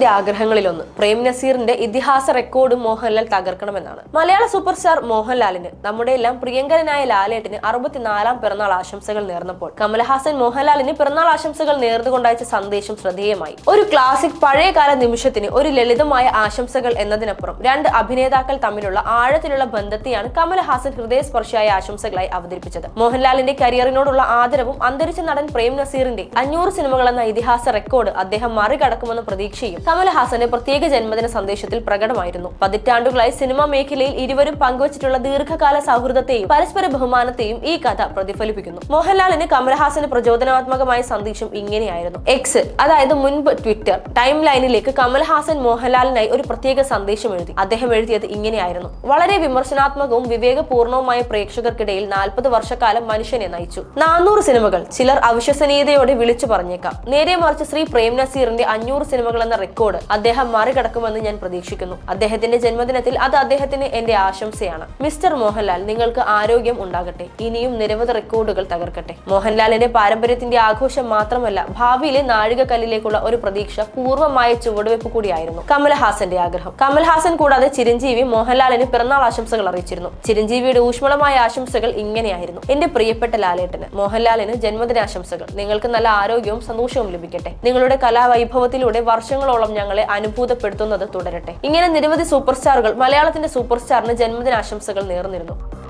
ആഗ്രഹങ്ങളിലൊന്ന്. പ്രേം നസീറിന്റെ ഇതിഹാസ റെക്കോർഡ് മോഹൻലാൽ തകർക്കണമെന്നാണ്. മലയാള super star മോഹൻലാലിന് നമ്മുടെ എല്ലാം പ്രിയങ്കരനായ ലാലേട്ടിന് അറുപത്തിനാലാം പിറന്നാൾ ആശംസകൾ നേർന്നപ്പോൾ കമലഹാസൻ മോഹൻലാലിന് പിറന്നാൾ ആശംസകൾ നേർന്നുകൊണ്ടയച്ച സന്ദേശം ശ്രദ്ധേയമായി. ഒരു ക്ലാസിക് പഴയകാല നിമിഷത്തിന് ഒരു ലളിതമായ ആശംസകൾ എന്നതിനപ്പുറം രണ്ട് അഭിനേതാക്കൾ തമ്മിലുള്ള ആഴത്തിലുള്ള ബന്ധത്തെയാണ് കമലഹാസൻ ഹൃദയസ്പർശിയായ ആശംസകളായി അവതരിപ്പിച്ചത്. മോഹൻലാലിന്റെ കരിയറിനോടുള്ള ആദരവും അന്തരിച്ച നടൻ പ്രേം നസീറിന്റെ അഞ്ഞൂറ് സിനിമകൾ എന്ന ഇതിഹാസ റെക്കോർഡ് അദ്ദേഹം മറികടക്കുമെന്ന പ്രതീക്ഷയും കമലഹാസന്റെ പ്രത്യേക ജന്മദിന സന്ദേശത്തിൽ പ്രകടമായിരുന്നു. പതിറ്റാണ്ടുകളായി സിനിമാ മേഖലയിൽ ഇരുവരും പങ്കുവച്ചിട്ടുള്ള ദീർഘകാല സൗഹൃദത്തെയും പരസ്പര ബഹുമാനത്തെയും ഈ കഥ പ്രതിഫലിപ്പിക്കുന്നു. മോഹൻലാലിന് കമലഹാസന് പ്രചോദനാത്മകമായ സന്ദേശം ഇങ്ങനെയായിരുന്നു. എക്സ് അതായത് മുൻപ് ട്വിറ്റർ ടൈം ലൈനിലേക്ക് കമൽഹാസൻ മോഹൻലാലിനായി ഒരു പ്രത്യേക സന്ദേശം എഴുതി. അദ്ദേഹം എഴുതിയത് ഇങ്ങനെയായിരുന്നു. വളരെ വിമർശനാത്മകവും വിവേകപൂർണവുമായ പ്രേക്ഷകർക്കിടയിൽ നാൽപ്പത് വർഷക്കാലം മനുഷ്യനെ നയിച്ചു. നാനൂറ് സിനിമകൾ ചിലർ അവിശ്വസനീയതയോടെ വിളിച്ചു പറഞ്ഞേക്കാം. നേരെ മറിച്ച് ശ്രീ പ്രേം നസീറിന്റെ അഞ്ഞൂറ് സിനിമകൾ എന്ന റെക്കോർഡ് അദ്ദേഹം മറികടക്കുമെന്ന് ഞാൻ പ്രതീക്ഷിക്കുന്നു. അദ്ദേഹത്തിന്റെ ജന്മദിനത്തിൽ അത് അദ്ദേഹത്തിന് എന്റെ ആശംസയാണ്. മിസ്റ്റർ മോഹൻലാൽ നിങ്ങൾക്ക് ആരോഗ്യം ഉണ്ടാകട്ടെ. ഇനിയും നിരവധി റെക്കോർഡുകൾ തകർക്കട്ടെ. മോഹൻലാലിന്റെ പാരമ്പര്യത്തിന്റെ ആഘോഷം മാത്രമല്ല ഭാവിയിലെ നാഴികക്കല്ലിലേക്കുള്ള ഒരു പ്രതീക്ഷ പൂർവമായ ചുവടുവെപ്പ് കൂടിയായിരുന്നു കമൽഹാസന്റെ ആഗ്രഹം. കമൽഹാസൻ കൂടാതെ ചിരഞ്ജീവി മോഹൻലാലിന് പിറന്നാൾ ആശംസകൾ അറിയിച്ചിരുന്നു. ചിരഞ്ജീവിയുടെ ഊഷ്മളമായ ആശംസകൾ ഇങ്ങനെയായിരുന്നു. എന്റെ പ്രിയപ്പെട്ട ലാലേട്ടന് മോഹൻലാലിന് ജന്മദിനാശംസകൾ. നിങ്ങൾക്ക് നല്ല ആരോഗ്യവും സന്തോഷവും ലഭിക്കട്ടെ. നിങ്ങളുടെ കലാവൈഭവത്തിലൂടെ വർഷങ്ങളോളം ഞങ്ങളെ അനുഭൂതപ്പെടുത്തുന്നത് തുടരട്ടെ. ഇങ്ങനെ നിരവധി സൂപ്പർ സ്റ്റാറുകൾ മലയാളത്തിന്റെ സൂപ്പർ സ്റ്റാറിന് ജന്മദിനാശംസകൾ നേർന്നിരുന്നു.